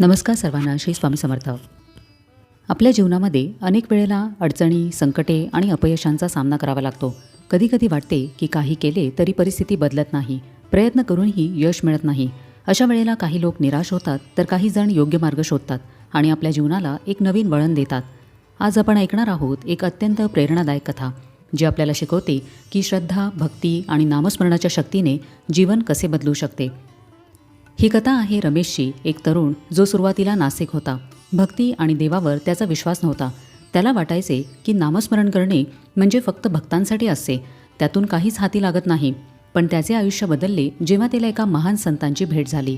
नमस्कार सर्वांना श्री स्वामी समर्थ. आपल्या जीवनामध्ये अनेक वेळेला अडचणी संकटे आणि अपयशांचा सामना करावा लागतो. कधीकधी वाटते की काही केले तरी परिस्थिती बदलत नाही. प्रयत्न करूनही यश मिळत नाही. अशा वेळेला काही लोक निराश होतात तर काही जण योग्य मार्ग शोधतात आणि आपल्या जीवनाला एक नवीन वळण देतात. आज आपण ऐकणार आहोत एक अत्यंत प्रेरणादायक कथा जी आपल्याला शिकवते की श्रद्धा भक्ती आणि नामस्मरणाच्या शक्तीने जीवन कसे बदलू शकते. ही कथा आहे रमेशची एक तरुण जो सुरुवातीला नासिक होता. भक्ती आणि देवावर त्याचा विश्वास नव्हता. त्याला वाटायचे की नामस्मरण करणे म्हणजे फक्त भक्तांसाठी असते. त्यातून काहीच हाती लागत नाही. पण त्याचे आयुष्य बदलले जेव्हा त्याला एका महान संतांची भेट झाली.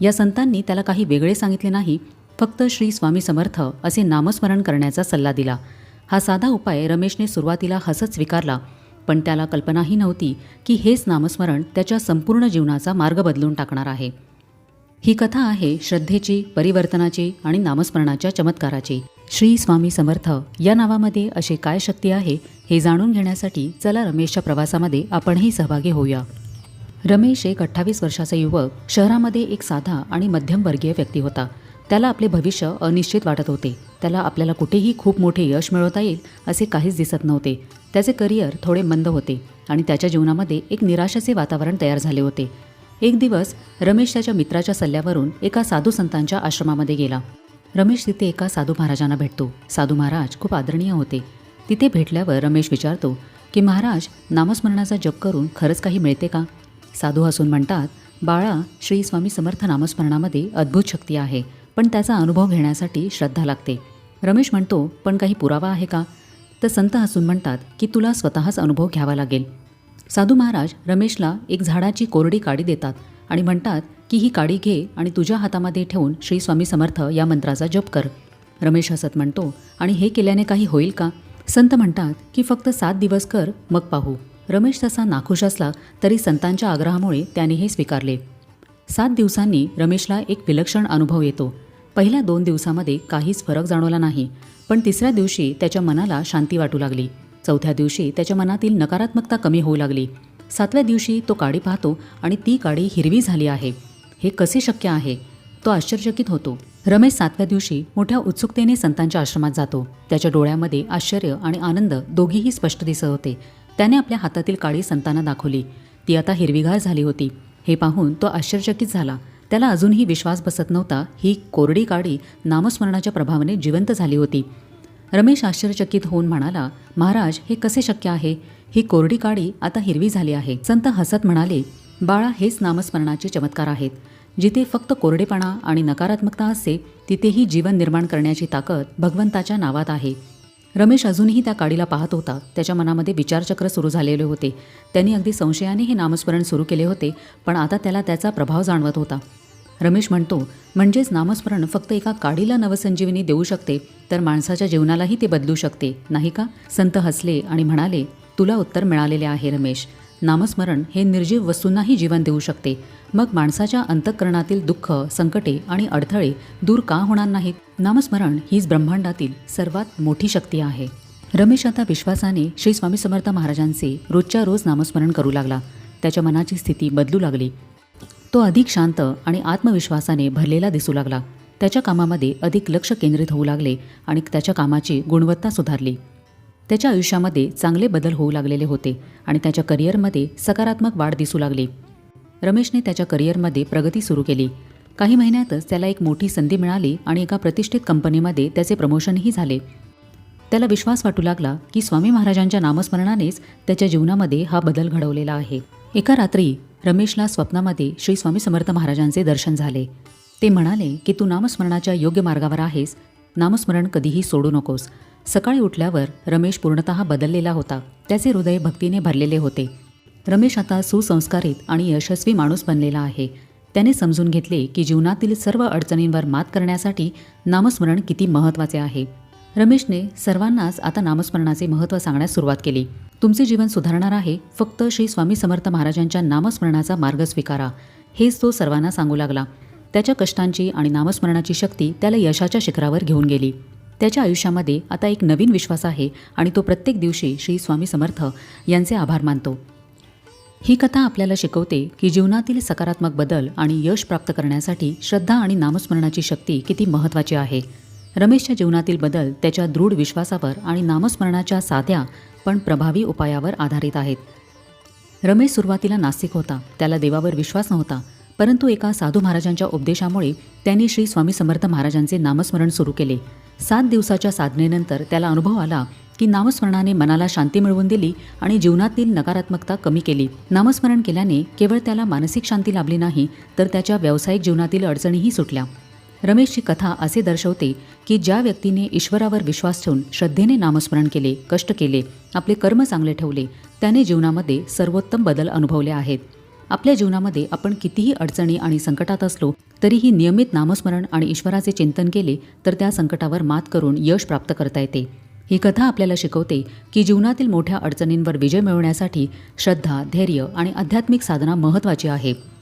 या संतांनी त्याला काही वेगळे सांगितले नाही फक्त श्री स्वामी समर्थ असे नामस्मरण करण्याचा सल्ला दिला. हा साधा उपाय रमेशने सुरुवातीला हसत स्वीकारला पण त्याला कल्पनाही नव्हती की हेच नामस्मरण त्याच्या संपूर्ण जीवनाचा मार्ग बदलून टाकणार आहे. ही कथा आहे श्रद्धेची परिवर्तनाची आणि नामस्मरणाच्या चमत्काराची. श्री स्वामी समर्थ या नावामध्ये अशी काय शक्ती आहे हे जाणून घेण्यासाठी चला रमेशच्या प्रवासामध्ये आपणही सहभागी होऊया. रमेश एक अठ्ठावीस वर्षाचा युवक शहरामध्ये एक साधा आणि मध्यमवर्गीय व्यक्ती होता. त्याला आपले भविष्य अनिश्चित वाटत होते. त्याला आपल्याला कुठेही खूप मोठे यश मिळवता येईल असे काहीच दिसत नव्हते. त्याचे करिअर थोडे मंद होते आणि त्याच्या जीवनामध्ये एक निराशाचे वातावरण तयार झाले होते. एक दिवस रमेश त्याच्या मित्राच्या सल्ल्यावरून एका साधू संतांच्या आश्रमामध्ये गेला. रमेश तिथे एका साधू महाराजांना भेटतो. साधू महाराज खूप आदरणीय होते. तिथे भेटल्यावर रमेश विचारतो की महाराज नामस्मरणाचा जप करून खरंच काही मिळते का? साधू हसून म्हणतात बाळा श्री स्वामी समर्थ नामस्मरणामध्ये अद्भुत शक्ती आहे पण त्याचा अनुभव घेण्यासाठी श्रद्धा लागते. रमेश म्हणतो पण काही पुरावा आहे का? तर संत हसून म्हणतात की तुला स्वतःच अनुभव घ्यावा लागेल. साधू महाराज रमेशला एक झाडाची कोरडी काडी देतात आणि म्हणतात की ही काडी घे आणि तुझ्या हातामध्ये ठेवून श्री स्वामी समर्थ या मंत्राचा जप कर. रमेश हसत म्हणतो आणि हे केल्याने काही होईल का? संत म्हणतात की फक्त सात दिवस कर मग पाहू. रमेश तसा नाखुश असला तरी संतांच्या आग्रहामुळे त्याने हे स्वीकारले. सात दिवसांनी रमेशला एक विलक्षण अनुभव येतो. पहिल्या दोन दिवसामध्ये काहीच फरक जाणवला नाही पण तिसऱ्या दिवशी त्याच्या मनाला शांती वाटू लागली. चौथ्या दिवशी त्याच्या मनातील नकारात्मकता कमी होऊ लागली. सातव्या दिवशी तो काडी पाहतो आणि ती काडी हिरवी झाली आहे. हे कसे शक्य आहे? तो आश्चर्यचकित होतो. रमेश सातव्या दिवशी मोठ्या उत्सुकतेने संतांच्या आश्रमात जातो. त्याच्या डोळ्यामध्ये आश्चर्य आणि आनंद दोघीही स्पष्ट दिसत होते. त्याने आपल्या हातातील काडी संतांना दाखवली. ती आता हिरवीगार झाली होती. हे पाहून तो आश्चर्यचकित झाला. त्याला अजूनही विश्वास बसत नव्हता. ही कोरडी काडी नामस्मरणाच्या प्रभावाने जिवंत झाली होती. रमेश आश्चर्यचकित होऊन म्हणाला महाराज हे कसे शक्य आहे? ही कोरडी काडी आता हिरवी झाली आहे. संत हसत म्हणाले बाळा हेच नामस्मरणाचे चमत्कार आहेत. जिथे फक्त कोरडेपणा आणि नकारात्मकता असते तिथेही जीवन निर्माण करण्याची ताकद भगवंताच्या नावात आहे. रमेश अजूनही त्या काडीला पाहत होता. त्याच्या मनामध्ये विचारचक्र सुरू झालेले होते. त्यांनी अगदी संशयाने हे नामस्मरण सुरू केले होते पण आता त्याला त्याचा प्रभाव जाणवत होता. रमेश म्हणतो म्हणजेच नामस्मरण फक्त एका काडीला नवसंजीवनी देऊ शकते तर माणसाच्या जीवनालाही ते बदलू शकते नाही का? संत हसले आणि म्हणाले तुला उत्तर मिळालेले आहे रमेश. नामस्मरण हे निर्जीव वस्तूंनाही जीवन देऊ शकते. मग माणसाच्या अंतःकरणातील दुःख संकटे आणि अडथळे दूर का होणार नाहीत? नामस्मरण हीच ब्रह्मांडातील सर्वात मोठी शक्ती आहे. रमेश आता विश्वासाने श्री स्वामी समर्थ महाराजांचे रोजच्या रोज नामस्मरण करू लागला. त्याच्या मनाची स्थिती बदलू लागली. तो अधिक शांत आणि आत्मविश्वासाने भरलेला दिसू लागला. त्याच्या कामामध्ये अधिक लक्ष केंद्रित होऊ लागले आणि त्याच्या कामाची गुणवत्ता सुधारली. त्याच्या आयुष्यामध्ये चांगले बदल होऊ लागलेले होते आणि त्याच्या करिअरमध्ये सकारात्मक वाढ दिसू लागली. रमेशने त्याच्या करिअरमध्ये प्रगती सुरू केली. काही महिन्यातच त्याला एक मोठी संधी मिळाली आणि एका प्रतिष्ठित कंपनीमध्ये त्याचे प्रमोशनही झाले. त्याला विश्वास वाटू लागला की स्वामी महाराजांच्या नामस्मरणानेच त्याच्या जीवनामध्ये हा बदल घडवलेला आहे. एका रात्री रमेशला स्वप्नामध्ये श्री स्वामी समर्थ महाराजांचे दर्शन झाले. ते म्हणाले की तू नामस्मरणाच्या योग्य मार्गावर आहेस. नामस्मरण कधीही सोडू नकोस. सकाळी उठल्यावर रमेश पूर्णतः बदललेला होता. त्याचे हृदय भक्तीने भरलेले होते. रमेश आता सुसंस्कारित आणि यशस्वी माणूस बनलेला आहे. त्याने समजून घेतले की जीवनातील सर्व अडचणींवर मात करण्यासाठी नामस्मरण किती महत्त्वाचे आहे. रमेशने सर्वांनाच आता नामस्मरणाचे महत्त्व सांगण्यास सुरुवात केली. तुमचे जीवन सुधारणार आहे फक्त श्री स्वामी समर्थ महाराजांच्या नामस्मरणाचा मार्ग स्वीकारा. हेच तो सर्वांना सांगू लागला. त्याच्या कष्टांची आणि नामस्मरणाची शक्ती त्याला यशाच्या शिखरावर घेऊन गेली. त्याच्या आयुष्यामध्ये आता एक नवीन विश्वास आहे आणि तो प्रत्येक दिवशी श्री स्वामी समर्थ यांचे आभार मानतो. ही कथा आपल्याला शिकवते की जीवनातील सकारात्मक बदल आणि यश प्राप्त करण्यासाठी श्रद्धा आणि नामस्मरणाची शक्ती किती महत्त्वाची आहे. रमेशच्या जीवनातील बदल त्याच्या दृढ विश्वासावर आणि नामस्मरणाच्या साध्या पण प्रभावी उपायावर आधारित आहेत. रमेश सुरुवातीला नास्तिक होता. त्याला देवावर विश्वास नव्हता. परंतु एका साधू महाराजांच्या उपदेशामुळे त्यांनी श्री स्वामी समर्थ महाराजांचे नामस्मरण सुरू केले. सात दिवसाच्या साधनेनंतर त्याला अनुभव आला की नामस्मरणाने मनाला शांती मिळवून दिली आणि जीवनातील नकारात्मकता कमी केली. नामस्मरण केल्याने केवळ त्याला मानसिक शांती लाभली नाही तर त्याच्या व्यावसायिक जीवनातील अडचणीही सुटल्या. रमेशची कथा असे दर्शवते की ज्या व्यक्तीने ईश्वरावर विश्वास ठेवून श्रद्धेने नामस्मरण केले कष्ट केले आपले कर्म चांगले ठेवले त्याने जीवनामध्ये सर्वोत्तम बदल अनुभवले आहेत. आपल्या जीवनामध्ये आपण कितीही अडचणी आणि संकटात असलो तरीही नियमित नामस्मरण आणि ईश्वराचे चिंतन केले तर त्या संकटावर मात करून यश प्राप्त करता येते. ही कथा आपल्याला शिकवते की जीवनातील मोठ्या अडचणींवर विजय मिळवण्यासाठी श्रद्धा धैर्य आणि आध्यात्मिक साधना महत्त्वाची आहे.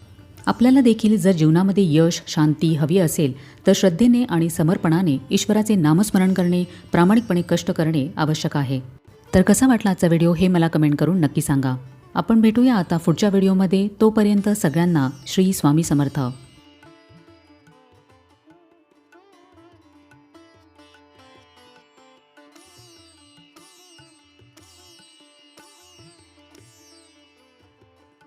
आपल्याला देखील जर जीवनामध्ये यश शांती हवी असेल तर श्रद्धेने आणि समर्पणाने ईश्वराचे नामस्मरण करणे प्रामाणिकपणे कष्ट करणे आवश्यक आहे. तर कसा वाटला आजचा व्हिडिओ हे मला कमेंट करून नक्की सांगा. आपण भेटूया आता पुढच्या व्हिडिओमध्ये. तोपर्यंत सगळ्यांना श्री स्वामी समर्थ.